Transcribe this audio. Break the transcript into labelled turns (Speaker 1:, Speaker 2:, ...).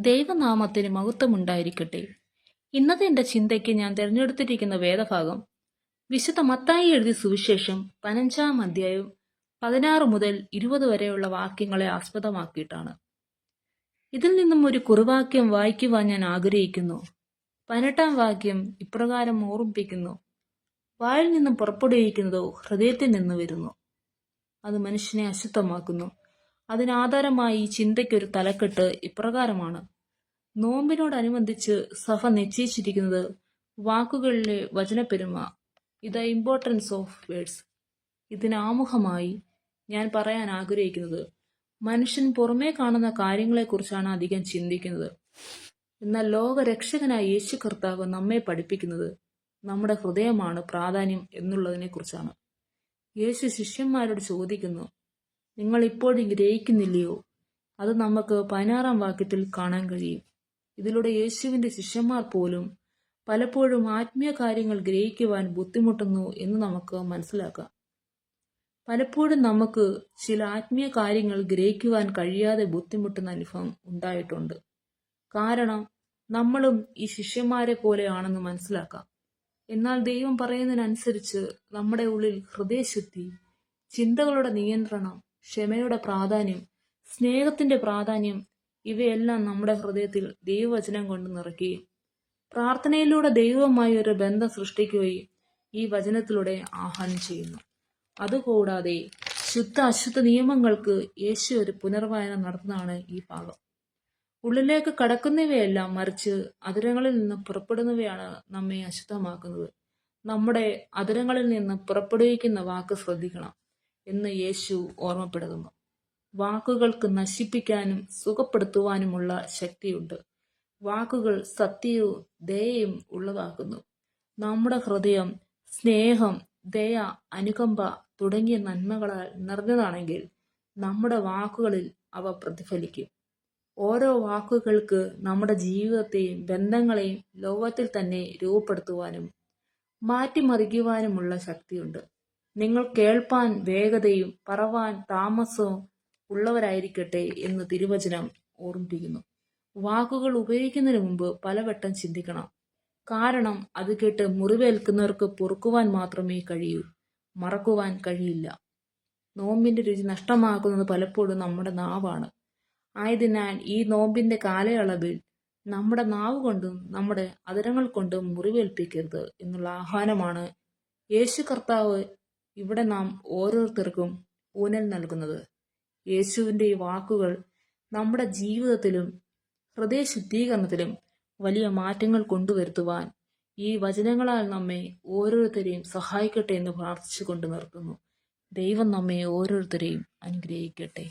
Speaker 1: ദൈവനാമത്തിന് മഹത്വമുണ്ടായിരിക്കട്ടെ. ഇന്നത്തെ എന്റെ ചിന്തയ്ക്ക് ഞാൻ തിരഞ്ഞെടുത്തിരിക്കുന്ന വേദഭാഗം വിശുദ്ധ മത്തായി എഴുതിയ സുവിശേഷം പതിനഞ്ചാം അധ്യായം പതിനാറ് മുതൽ ഇരുപത് വരെയുള്ള വാക്യങ്ങളെ ആസ്പദമാക്കിയിട്ടാണ്. ഇതിൽ നിന്നും ഒരു കുറുവാക്യം വായിക്കുവാൻ ഞാൻ ആഗ്രഹിക്കുന്നു. പതിനെട്ടാം വാക്യം ഇപ്രകാരം ഓർമ്മിപ്പിക്കുന്നു. വായിൽ നിന്നും പുറപ്പെടുവിക്കുന്നതോ ഹൃദയത്തിൽ നിന്ന് വരുന്നു. അത് മനുഷ്യനെ അശുദ്ധമാക്കുന്നു. അതിനാധാരമായി ചിന്തയ്ക്കൊരു തലക്കെട്ട് ഇപ്രകാരമാണ്. നോമ്പിനോടനുബന്ധിച്ച് സഭ നിശ്ചയിച്ചിരിക്കുന്നത് വാക്കുകളിലെ വചനപ്പെരുമ ഇത് ഇമ്പോർട്ടൻസ് ഓഫ് വേർഡ്സ് ഇതിനാമുഖമായി ഞാൻ പറയാൻ ആഗ്രഹിക്കുന്നത് മനുഷ്യൻ പുറമേ കാണുന്ന കാര്യങ്ങളെക്കുറിച്ചാണ് അധികം ചിന്തിക്കുന്നത്. എന്നാൽ ലോകരക്ഷകനായ യേശു കർത്താവ് നമ്മെ പഠിപ്പിക്കുന്നത് നമ്മുടെ ഹൃദയമാണ് പ്രാധാന്യം എന്നുള്ളതിനെക്കുറിച്ചാണ്. യേശു ശിഷ്യന്മാരോട് ചോദിക്കുന്നു നിങ്ങൾ ഇപ്പോഴും ഗ്രഹിക്കുന്നില്ലയോ അത് നമുക്ക് പതിനാറാം വാക്യത്തിൽ കാണാൻ കഴിയും. ഇതിലൂടെ യേശുവിന്റെ ശിഷ്യന്മാർ പോലും പലപ്പോഴും ആത്മീയ കാര്യങ്ങൾ ഗ്രഹിക്കുവാൻ ബുദ്ധിമുട്ടുന്നു എന്ന് നമുക്ക് മനസ്സിലാക്കാം. പലപ്പോഴും നമുക്ക് ചില ആത്മീയ കാര്യങ്ങൾ ഗ്രഹിക്കുവാൻ കഴിയാതെ ബുദ്ധിമുട്ടുന്ന അനുഭവം ഉണ്ടായിട്ടുണ്ട്. കാരണം നമ്മളും ഈ ശിഷ്യന്മാരെ പോലെയാണെന്ന് മനസ്സിലാക്കാം. എന്നാൽ ദൈവം പറയുന്നതിനനുസരിച്ച് നമ്മുടെ ഉള്ളിൽ ഹൃദയശുദ്ധി ചിന്തകളുടെ നിയന്ത്രണം ക്ഷമയുടെ പ്രാധാന്യം സ്നേഹത്തിന്റെ പ്രാധാന്യം ഇവയെല്ലാം നമ്മുടെ ഹൃദയത്തിൽ ദൈവവചനം കൊണ്ട് നിറയ്ക്കുകയും പ്രാർത്ഥനയിലൂടെ ദൈവവുമായി ഒരു ബന്ധം സൃഷ്ടിക്കുകയും ഈ വചനത്തിലൂടെ ആഹ്വാനം ചെയ്യുന്നു. അതുകൂടാതെ ശുദ്ധ അശുദ്ധ നിയമങ്ങൾക്ക് യേശു ഒരു പുനർവായന നടത്തുന്നതാണ് ഈ ഭാഗം. ഉള്ളിലേക്ക് കടക്കുന്നവയെല്ലാം മറിച്ച് അതിരങ്ങളിൽ നിന്ന് പുറപ്പെടുന്നവയാണ് നമ്മെ അശുദ്ധമാക്കുന്നത്. നമ്മുടെ അതിരങ്ങളിൽ നിന്ന് പുറപ്പെടുവിക്കുന്ന വാക്ക് ശ്രദ്ധിക്കണം. എന്ന് യേശു ഓർമ്മപ്പെടുത്തുന്നു. വാക്കുകൾക്ക് നശിപ്പിക്കാനും സുഖപ്പെടുത്തുവാനുമുള്ള ശക്തിയുണ്ട്. വാക്കുകൾ സത്യവും ദയയും ഉള്ളതാക്കുന്നു. നമ്മുടെ ഹൃദയം സ്നേഹം ദയ അനുകമ്പ തുടങ്ങിയ നന്മകളാൽ നിറഞ്ഞതാണെങ്കിൽ നമ്മുടെ വാക്കുകളിൽ അവ പ്രതിഫലിക്കും. ഓരോ വാക്കുകൾക്ക് നമ്മുടെ ജീവിതത്തെയും ബന്ധങ്ങളെയും ലോകത്തിൽ തന്നെ രൂപപ്പെടുത്തുവാനും മാറ്റിമറിക്കുവാനുമുള്ള ശക്തിയുണ്ട്. നിങ്ങൾ കേൾപ്പാൻ വേഗതയും പറവാൻ താമസവും ഉള്ളവരായിരിക്കട്ടെ എന്ന് തിരുവചനം ഓർമ്മിപ്പിക്കുന്നു. വാക്കുകൾ ഉപയോഗിക്കുന്നതിന് മുമ്പ് പലവട്ടം ചിന്തിക്കണം. കാരണം അത് കേട്ട് മുറിവേൽക്കുന്നവർക്ക് പൊറുക്കുവാൻ മാത്രമേ കഴിയൂ. മറക്കുവാൻ കഴിയില്ല. നോമ്പിന്റെ രുചി നഷ്ടമാക്കുന്നത് പലപ്പോഴും നമ്മുടെ നാവാണ്. ആയതിനാൽ ഈ നോമ്പിന്റെ കാലയളവിൽ നമ്മുടെ നാവ് കൊണ്ടും നമ്മുടെ അതിരങ്ങൾ കൊണ്ടും മുറിവേൽപ്പിക്കരുത് എന്നുള്ള ആഹ്വാനമാണ് യേശു കർത്താവ് ഇവിടെ നാം ഓരോരുത്തർക്കും ഊന്നൽ നൽകുന്നത്. യേശുവിന്റെ ഈ വാക്കുകൾ നമ്മുടെ ജീവിതത്തിലും ഹൃദയ ശുദ്ധീകരണത്തിലും വലിയ മാറ്റങ്ങൾ കൊണ്ടുവരുത്തുവാൻ ഈ വചനങ്ങളാൽ നമ്മെ ഓരോരുത്തരെയും സഹായിക്കട്ടെ എന്ന് പ്രാർത്ഥിച്ചുകൊണ്ട് നിർത്തുന്നു. ദൈവം നമ്മെ ഓരോരുത്തരെയും അനുഗ്രഹിക്കട്ടെ.